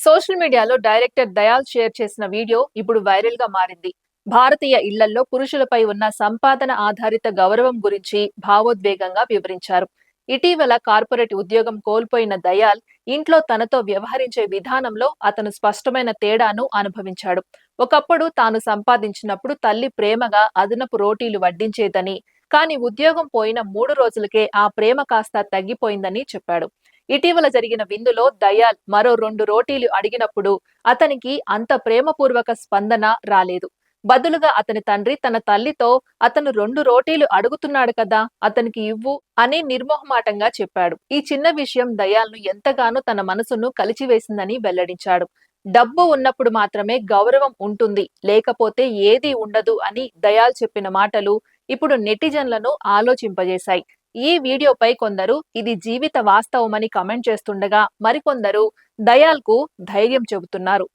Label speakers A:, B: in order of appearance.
A: Social media director Dayal share చేసిన video ఇప్పుడు వైరల్గా మారింది. భారతీయ ఇళ్ళలో పురుషులపై ఉన్న సంపాదన ఆధారిత గౌరవం గురించి భావోద్వేగంగా వివరించారు. ఇటీవల కార్పొరేట్ ఉద్యోగం కోల్పోయిన దయాల్ ఇంట్లో తనతో వ్యవహరించే విధానంలో అతను స్పష్టమైన తేడాను అనుభవించాడు. ఒకప్పుడు తాను సంపాదించినప్పుడు తల్లి ప్రేమగా అదనపు రోటీలు వడ్డించేదని కానీ ఉద్యోగం పోయిన మూడు రోజులకే ఆ ప్రేమ కాస్త తగ్గిపోయిందని చెప్పాడు. ఇటీవల జరిగిన విందులో దయాల్ మరో రెండు రోటీలు అడిగినప్పుడు అతనికి అంత ప్రేమపూర్వక స్పందన రాలేదు. బదులుగా అతని తండ్రి తన తల్లితో అతను రెండు రోటీలు అడుగుతున్నాడు కదా అతనికి ఇవ్వు అని నిర్మోహమాటంగా చెప్పాడు. ఈ చిన్న విషయం దయాల్ను ఎంతగానో తన మనసును కలిచివేసిందని వెల్లడించాడు. డబ్బు ఉన్నప్పుడు మాత్రమే గౌరవం ఉంటుంది లేకపోతే ఏదీ ఉండదు అని దయాల్ చెప్పిన మాటలు ఇప్పుడు నెటిజన్లను ఆలోచింపజేశాయి. ఈ వీడియోపై కొందరు ఇది జీవిత వాస్తవమని కమెంట్ చేస్తుండగా మరికొందరు దయాల్కు ధైర్యం చెబుతున్నారు.